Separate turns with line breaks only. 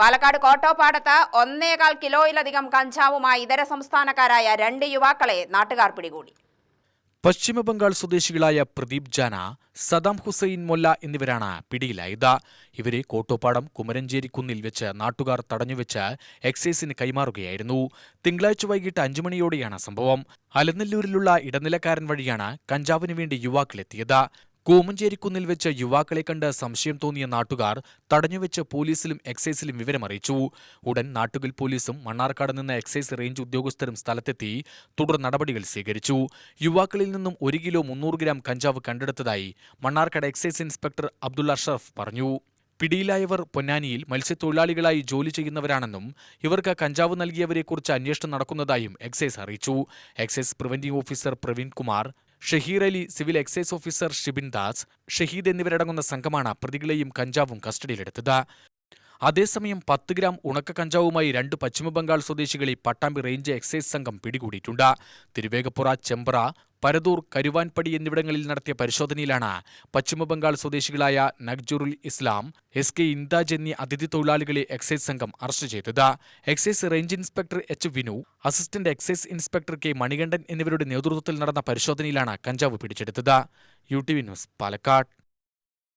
പാലക്കാട് കോട്ടോപ്പാടത്ത് ഒന്നേകാൽ കിലോയിലധികം കഞ്ചാവുമായി ഇതര സംസ്ഥാനക്കാരായ രണ്ട് യുവാക്കളെ നാട്ടുകാർ പിടികൂടി.
പശ്ചിമബംഗാൾ സ്വദേശികളായ പ്രദീപ് ജാന സദാം ഹുസൈൻ മൊല്ല എന്നിവരാണ് പിടിയിലായത്. ഇവരെ കോട്ടോപ്പാടം കുമരഞ്ചേരി കുന്നിൽ വെച്ച് നാട്ടുകാർ തടഞ്ഞുവെച്ച് എക്സൈസിന് കൈമാറുകയായിരുന്നു. തിങ്കളാഴ്ച വൈകിട്ട് അഞ്ചു മണിയോടെയാണ് സംഭവം. അലനല്ലൂരിലുള്ള ഇടനിലക്കാരൻ വഴിയാണ് കഞ്ചാവിന് വേണ്ടി യുവാക്കളെത്തിയത്. കൂമഞ്ചേരിക്കുന്നിൽ വെച്ച് യുവാക്കളെ കണ്ട് സംശയം തോന്നിയ നാട്ടുകാർ തടഞ്ഞുവെച്ച് പോലീസിലും എക്സൈസിലും വിവരമറിയിച്ചു. ഉടൻ നാട്ടുകൽ പോലീസും മണ്ണാർക്കാട് നിന്ന് എക്സൈസ് റേഞ്ച് ഉദ്യോഗസ്ഥരും സ്ഥലത്തെത്തി തുടർ നടപടികൾ സ്വീകരിച്ചു. യുവാക്കളിൽ നിന്നും ഒരു കിലോ മുന്നൂറ് ഗ്രാം കഞ്ചാവ് കണ്ടെടുത്തതായി മണ്ണാർക്കാട് എക്സൈസ് ഇൻസ്പെക്ടർ അബ്ദുള്ള അഷറഫ് പറഞ്ഞു. പിടിയിലായവർ പൊന്നാനിയിൽ മത്സ്യത്തൊഴിലാളികളായി ജോലി ചെയ്യുന്നവരാണെന്നും ഇവർക്ക് കഞ്ചാവ് നൽകിയവരെക്കുറിച്ച് അന്വേഷണം നടക്കുന്നതായും എക്സൈസ് അറിയിച്ചു. Excise preventive officer Praveen Kumar Shaheer Ali civil excise officer Shibin Das Shaheed എന്നിവരടങ്ങുന്ന സംഘമാണ് പ്രതികളെയും കഞ്ചാവും കസ്റ്റഡിയിലെടുത്തത്. അതേസമയം പത്ത് ഗ്രാം ഉണക്ക കഞ്ചാവുമായി രണ്ട് പശ്ചിമബംഗാൾ സ്വദേശികളെ പട്ടാമ്പി റേഞ്ച് എക്സൈസ് സംഘം പിടികൂടിയിട്ടുണ്ട്. തിരുവേഗപ്പുറ ചെമ്പ്ര പരദൂർ കരുവാൻപടി എന്നിവിടങ്ങളിൽ നടത്തിയ പരിശോധനയിലാണ് പശ്ചിമബംഗാൾ സ്വദേശികളായ നഗ്ജുറുൽ ഇസ്ലാം എസ് കെ ഇന്താജ് എന്നീ അതിഥി തൊഴിലാളികളെ എക്സൈസ് സംഘം അറസ്റ്റ് ചെയ്തത്. Excise range inspector H Vinu assistant excise inspector K Manikandan എന്നിവരുടെ നേതൃത്വത്തിൽ നടന്ന പരിശോധനയിലാണ് കഞ്ചാവ് പിടിച്ചെടുത്തത്. U T V news Palakkad.